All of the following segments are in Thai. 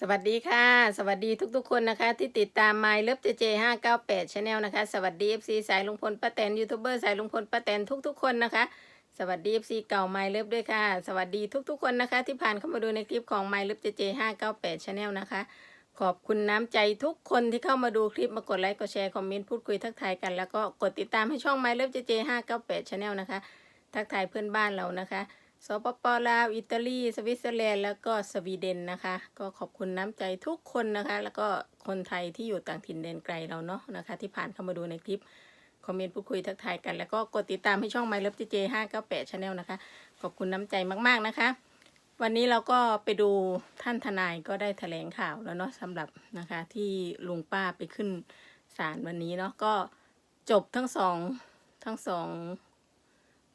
สวัสดีค่ะ สวัสดีทุกๆคนนะคะ ที่ติดตาม My Love JJ 598 Channel นลนะคะ สวัสดี FC สายลุงพลป้าแตนยูทูบเบอร์สายลุงพลป้าแตนทุกๆคนนะคะ สวัสดี FC เก่า My Love ด้วยค่ะ สวัสดีทุกๆคนนะคะ ที่ผ่านเข้ามาดูในคลิปของ My Love JJ 598 Channel นลนะคะ ขอบคุณน้ำใจทุกคนที่เข้ามาดูคลิปมากดไลค์กดแชร์คอมเมนต์พูดคุยทักทายกันแล้วก็กดติดตามให้ช่อง My Love JJ 598 Channel นะคะ ทักทายเพื่อนบ้านเรานะคะ สปปลาว อิตาลี สวิตเซอร์แลนด์ แล้วก็สวีเดนนะคะ ก็ขอบคุณน้ำใจทุกคนนะคะ แล้วก็คนไทยที่อยู่ต่างถิ่นแดนไกลเราเนาะนะคะ ที่ผ่านเข้ามาดูในคลิป คอมเมนต์พูดคุยทักทายกัน แล้วก็กดติดตามให้ช่อง My Love JJ 598 Channel นะคะ ขอบคุณน้ำใจมากๆนะคะ วันนี้เราก็ไปดูท่านทนายก็ได้แถลงข่าวแล้วเนาะสำหรับนะคะที่ลุงป้าไปขึ้นศาลวันนี้เนาะก็จบทั้งสองทั้งสอง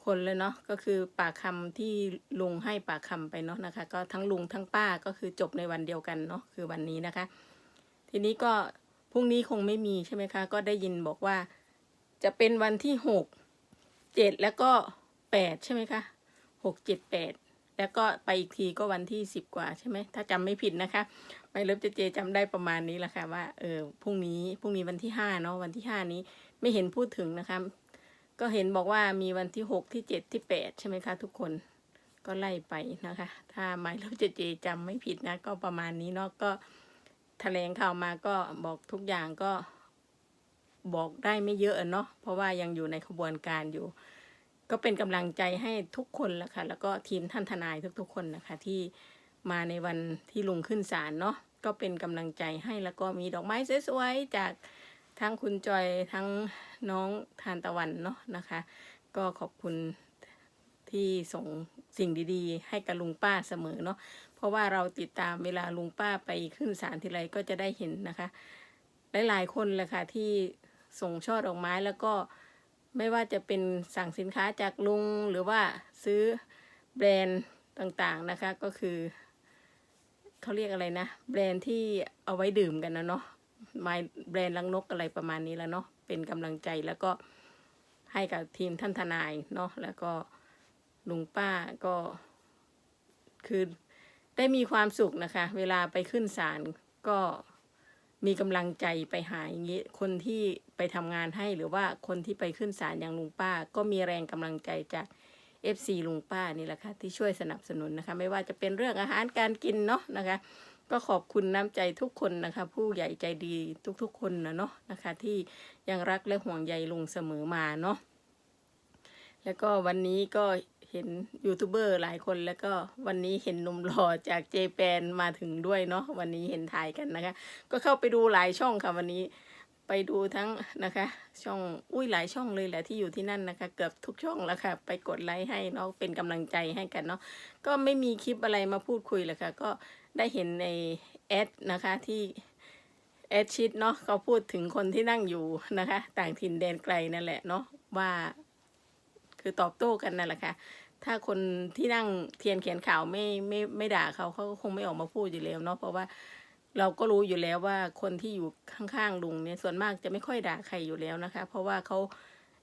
คนเลยเนาะก็คือปากคำที่ลุงให้ปากคำไปเนาะนะคะ ก็ทั้งลุงทั้งป้าก็คือจบในวันเดียวกันเนาะคือวันนี้นะคะ ทีนี้ก็พรุ่งนี้คงไม่มีใช่ไหมคะ ก็ได้ยินบอกว่าจะเป็นวันที่หกเจ็ดแล้วก็แปดใช่ไหมคะหกเจ็ดแปดแล้วก็ไปอีกทีก็วันที่สิบกว่าใช่ไหมถ้าจำไม่ผิดนะคะไม่เลิฟเจเจจำได้ประมาณนี้แหละค่ะว่าเออพรุ่งนี้พรุ่งนี้วันที่ห้าเนาะวันที่ห้านี้ไม่เห็นพูดถึงนะคะ ก็เห็นบอกว่ามีวันที่หกที่เจ็ดที่แปดใช่ไหมคะทุกคนก็ไล่ไปนะคะ ถ้าหมายเลขเจเจจำไม่ผิดนะ ก็ประมาณนี้เนาะก็แถลงข่าวมาก็บอกทุกอย่างก็บอกได้ไม่เยอะเนาะเพราะว่ายังอยู่ในขบวนการอยู่ ก็เป็นกำลังใจให้ทุกคนละค่ะ แล้วก็ทีมท่านทนายทุกๆคนนะคะ ที่มาในวันที่ลุงขึ้นศาลเนาะก็เป็นกำลังใจให้แล้วก็มีดอกไม้สวยๆจาก ทั้งคุณจอยทั้งน้องทานตะวันเนาะนะคะ ก็ขอบคุณที่ส่งสิ่งดีๆ ให้กับลุงป้าเสมอเนาะเพราะว่าเราติดตามเวลาลุงป้าไปขึ้นศาลทีไรก็จะได้เห็นนะคะ หลายๆคนเลยค่ะที่ส่งช่อดอกไม้แล้วก็ไม่ว่าจะเป็นสั่งสินค้าจากลุงหรือว่าซื้อแบรนด์ต่างๆนะคะก็คือเขาเรียกอะไรนะ แบรนด์ที่เอาไว้ดื่มกันนะเนาะ ไม้แบรนด์ลังนกอะไรประมาณนี้แล้วเนาะเป็นกำลังใจแล้วก็ให้กับทีมท่านทนายเนาะแล้วก็ลุงป้าก็คือได้มีความสุขนะคะ เวลาไปขึ้นศาลก็มีกำลังใจไปหาอย่างนี้ คนที่ไปทำงานให้หรือว่าคนที่ไปขึ้นศาลอย่างลุงป้า ก็มีแรงกำลังใจจาก FC ลุงป้านี่แหละค่ะที่ช่วยสนับสนุนนะคะ ไม่ว่าจะเป็นเรื่องอาหารการกินเนาะนะคะ ก็ขอบคุณน้ำใจทุกคนนะคะ ผู้ใหญ่ใจดีทุกๆคนนะเนาะนะคะ ที่ยังรักและห่วงใยลุงเสมอมาเนาะแล้วก็วันนี้ก็เห็นยูทูบเบอร์หลายคนแล้วก็วันนี้เห็นหนุ่มหล่อจากเจแปนมาถึงด้วยเนาะวันนี้เห็นถ่ายกันนะคะ ก็เข้าไปดูหลายช่องค่ะวันนี้ไปดูทั้งนะคะ ช่องอุ้ยหลายช่องเลยแหละที่อยู่ที่นั่นนะคะ เกือบทุกช่องแล้วค่ะ ไปกดไลค์ให้เนาะเป็นกำลังใจให้กันเนาะก็ไม่มีคลิปอะไรมาพูดคุยเลยค่ะ ก็ ได้เห็นในแอดนะคะที่แอดชิดเนาะเขาพูดถึงคนที่นั่งอยู่นะคะ ต่างถิ่นแดนไกลนั่นแหละเนาะว่า คือตอบโต้กันนั่นแหละค่ะ ถ้าคนที่นั่งเทียนเขียนข่าวไม่ไม่ไม่ด่าเขาเขาก็คงไม่ออกมาพูดอยู่แล้วเนาะเพราะว่าเราก็รู้อยู่แล้วว่าคนที่อยู่ข้างๆลุงเนี่ยส่วนมากจะไม่ค่อยด่าใครอยู่แล้วนะคะ เพราะว่าเขา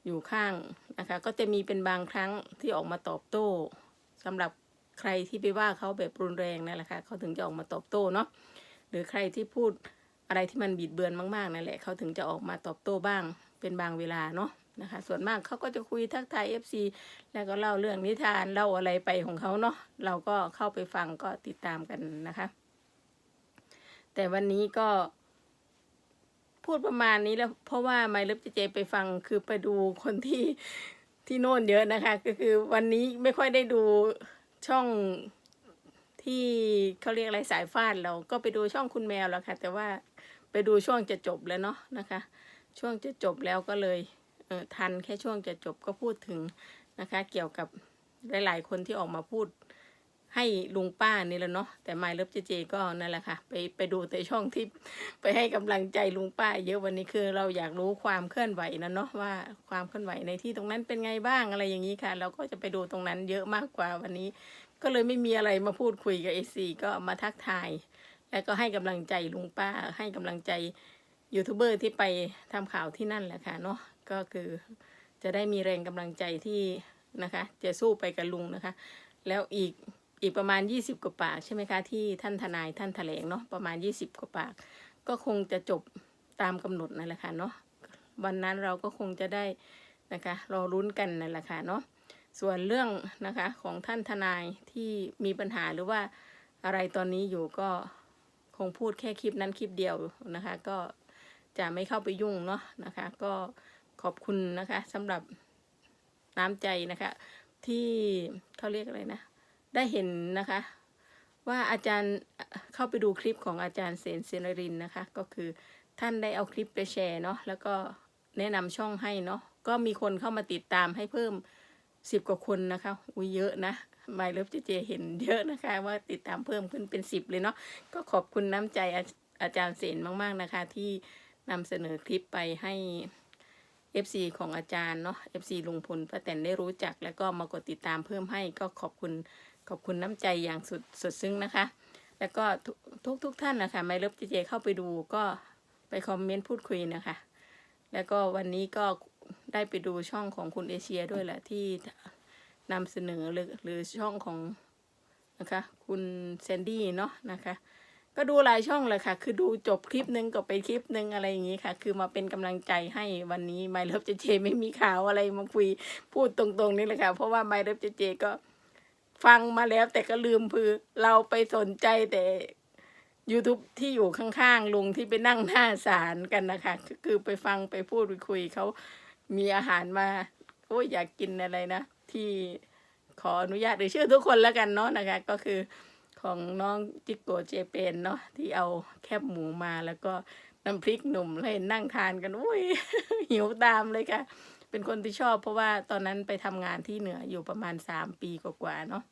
อยู่ข้างนะคะ ก็จะมีเป็นบางครั้งที่ออกมาตอบโต้สำหรับ ใครที่ไปว่าเขาแบบรุนแรงนั่นแหละค่ะเขาถึงจะออกมาตอบโต้เนาะหรือใครที่พูดอะไรที่มันบิดเบือนมากๆนั่นแหละเขาถึงจะออกมาตอบโต้บ้างเป็นบางเวลาเนาะนะคะ ส่วนมากเขาก็จะคุยทักทายเอฟซีแล้วก็เล่าเรื่องนิทานเล่าอะไรไปของเขาเนาะเราก็เข้าไปฟังก็ติดตามกันนะคะ แต่วันนี้ก็พูดประมาณนี้แล้วเพราะว่าไมเลิฟเจเจไปฟังคือไปดูคนที่ที่โน่นเยอะนะคะ ก็คือวันนี้ไม่ค่อยได้ดู ช่องที่เขาเรียกอะไรสายฟาดเราก็ไปดูช่องคุณแมวแล้วค่ะ แต่ว่าไปดูช่วงจะจบแล้วเนาะนะคะ ช่วงจะจบแล้วก็เลยเออทันแค่ช่วงจะจบก็พูดถึงนะคะ เกี่ยวกับหลาย ๆ คนที่ออกมาพูด ให้ลุงป้านี่แหละเนาะแต่ไมเลิฟเจเจก็นั่นแหละค่ะ ไปไปดูแต่ช่องที่ไปให้กำลังใจลุงป้า เยอะวันนี้คือเราอยากรู้ความเคลื่อนไหวนะเนาะว่าความเคลื่อนไหวในที่ตรงนั้นเป็นไงบ้างอะไรอย่างนี้ค่ะ เราก็จะไปดูตรงนั้นเยอะมากกว่าวันนี้ ก็เลยไม่มีอะไรมาพูดคุยกับเอซีก็มาทักทาย แล้วก็ให้กำลังใจลุงป้า ให้กำลังใจยูทูบเบอร์ที่ไปทำข่าวที่นั่นแหละค่ะเนาะก็คือจะได้มีแรงกำลังใจที่นะคะ จะสู้ไปกับลุงนะคะ แล้วอีก อีกประมาณยี่สิบกว่าปากใช่ไหมคะที่ท่านทนายท่านแถลงเนาะประมาณยี่สิบกว่าปาก ก็คงจะจบตามกำหนดนั่นแหละค่ะเนาะวันนั้นเราก็คงจะได้นะคะรอรุ้นกันนั่นแหละค่ะเนาะส่วนเรื่องนะคะของท่านทนายที่มีปัญหาหรือว่าอะไรตอนนี้อยู่ก็คงพูดแค่คลิปนั้นคลิปเดียวนะคะ ก็จะไม่เข้าไปยุ่งเนาะนะคะ ก็ขอบคุณนะคะสำหรับน้ำใจนะคะ ที่เขาเรียกอะไรนะ ได้เห็นนะคะ ว่าอาจารย์เข้าไปดูคลิปของอาจารย์เสนเซนรินนะคะ ก็คือท่านได้เอาคลิปไปแชร์เนาะแล้วก็แนะนำช่องให้เนาะก็มีคนเข้ามาติดตามให้เพิ่มสิบกว่าคนนะคะ อุ้ยเยอะนะไมเลิฟเจเจเห็นเยอะนะคะ ว่าติดตามเพิ่มขึ้นเป็นสิบเลยเนาะก็ขอบคุณน้ำใจอาจารย์เสนมาก ๆนะคะ ที่นำเสนอคลิปไปให้ FC ของอาจารย์เนาะ FC ลุงพลป้าแตนได้รู้จัก แล้วก็มากดติดตามเพิ่มให้ก็ขอบคุณ ขอบคุณน้ำใจอย่างสุดสุดซึ้งนะคะ แล้วก็ทุกทุกท่านนะคะไมเลิฟเจเจเข้าไปดูก็ไปคอมเมนต์พูดคุยนะคะ แล้วก็วันนี้ก็ได้ไปดูช่องของคุณเอเชียด้วยแหละที่นำเสนอหรือหรือช่องของนะคะคุณแซนดี้เนาะนะคะ ก็ดูหลายช่องเลยค่ะ คือดูจบคลิปหนึ่งก็ไปคลิปหนึ่งอะไรอย่างนี้ค่ะ คือมาเป็นกำลังใจให้วันนี้ไมเลิฟเจเจไม่มีข่าวอะไรมาคุยพูดตรงๆนี่แหละค่ะ เพราะว่าไมเลิฟเจเจก็ ฟังมาแล้วแต่ก็ลืมคือ เราไปสนใจแต่ YouTube ที่อยู่ข้างๆลุงที่ไปนั่งหน้าศาลกันนะคะก็คือไปฟังไปพูดไปคุยเขามีอาหารมาโอ้ยอยากกินอะไรนะ ที่ขออนุญาตหรือชื่อทุกคนแล้วกันเนาะนะคะ ก็คือของน้องจิกโกเจเปนเนาะที่เอาแคบหมูมาแล้วก็น้ำพริกหนุ่มเลยนั่งทานกันอุ้ยหิวตามเลยค่ะ เป็นคนที่ชอบ เพราะว่าตอนนั้นไปทำงานที่เหนืออยู่ประมาณสามปีกว่าๆเนาะ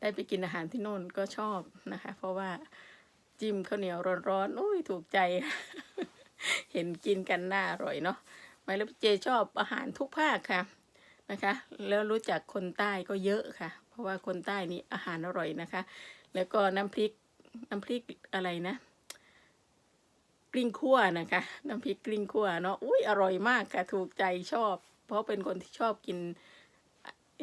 ได้ไปกินอาหารที่โน่นก็ชอบนะคะ เพราะว่าจิ้มข้าวเหนียวร้อนๆอุ้ยถูกใจ เห็นกินกันน่าอร่อยเนาะไมแล้วเจชอบอาหารทุกภาคค่ะนะคะ แล้วรู้จักคนใต้ก็เยอะค่ะ เพราะว่าคนใต้นี่อาหารอร่อยนะคะ แล้วก็น้ำพริกน้ำพริกอะไรนะ ลิ้งคั่วนะคะ น้ำพริกกลิ้งคั่วเนาะอุ้ยอร่อยมากค่ะถูกใจชอบ เพราะเป็นคนที่ชอบกิน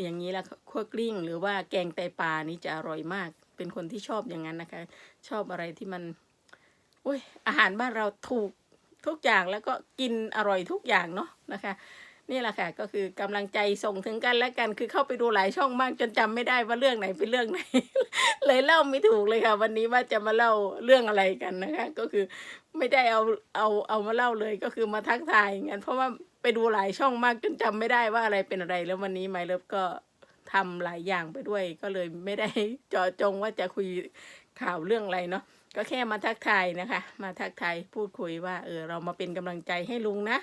อย่างนี้ละคั่วกลิ้ง หรือว่าแกงไตปลานี่จะอร่อยมาก เป็นคนที่ชอบอย่างนั้นนะคะ ชอบอะไรที่มันอุ้ยอาหารบ้านเราถูกทุกอย่างแล้วก็กินอร่อยทุกอย่างเนาะนะคะ นี่แหละค่ะ ก็คือกำลังใจส่งถึงกันและกัน คือเข้าไปดูหลายช่องมากจนจำไม่ได้ว่าเรื่องไหนเป็นเรื่องไหน เลยเล่าไม่ถูกเลยค่ะ วันนี้ว่าจะมาเล่าเรื่องอะไรกันนะคะ ก็คือไม่ได้เอาเอาเอามาเล่าเลยก็คือมาทักทายอย่างนั้นเพราะว่าไปดูหลายช่องมากจนจำไม่ได้ว่าอะไรเป็นอะไร แล้ววันนี้ไมเลิฟก็ทำหลายอย่างไปด้วย ก็เลยไม่ได้เจาะจงว่าจะคุยข่าวเรื่องอะไรเนาะก็แค่มาทักทายนะคะ มาทักทายพูดคุยว่าเออเรามาเป็นกำลังใจให้ลุงนะ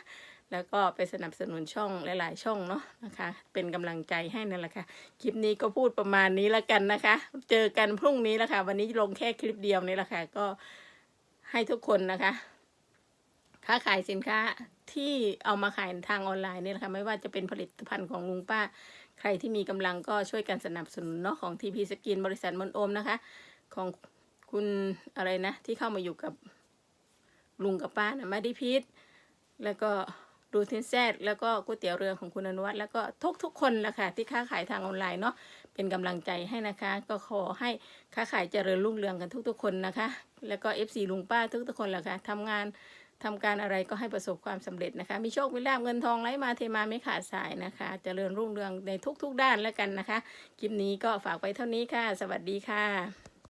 แล้วก็ไปสนับสนุนช่องหลาย ๆ ช่องเนาะนะคะ เป็นกำลังใจให้นั่นแหละค่ะ คลิปนี้ก็พูดประมาณนี้แล้วกันนะคะ เจอกันพรุ่งนี้แล้วค่ะ วันนี้ลงแค่คลิปเดียวนี่แหละค่ะก็ให้ทุกคนนะคะค้าขายสินค้าที่เอามาขายทางออนไลน์นี่แหละค่ะไม่ว่าจะเป็นผลิตภัณฑ์ของลุงป้า ใครที่มีกำลังก็ช่วยกันสนับสนุนเนาะของทีพีสกินบริษัทมนโอมนะคะ ของคุณอะไรนะ ที่เข้ามาอยู่กับลุงกับป้านะมาดิพิษแล้วก็ ดูทินแซดแล้วก็ก๋วยเตี๋ยวเรือของคุณอนุวัฒน์แล้วก็ทุกทุกๆคนละค่ะที่ค้าขายทางออนไลน์เนาะเป็นกำลังใจให้นะคะ ก็ขอให้ค้าขายเจริญรุ่งเรืองกันทุกๆคนนะคะ แล้วก็เอฟซีลุงป้าทุกๆคนละค่ะทำงานทำการอะไรก็ให้ประสบความสำเร็จนะคะ มีโชค มีลาภเงินทองไหลมาเทมาไม่ขาดสายนะคะเจริญรุ่งเรืองในทุกๆด้านแล้วกันนะคะ คลิปนี้ก็ฝากไว้เท่านี้ค่ะ สวัสดีค่ะ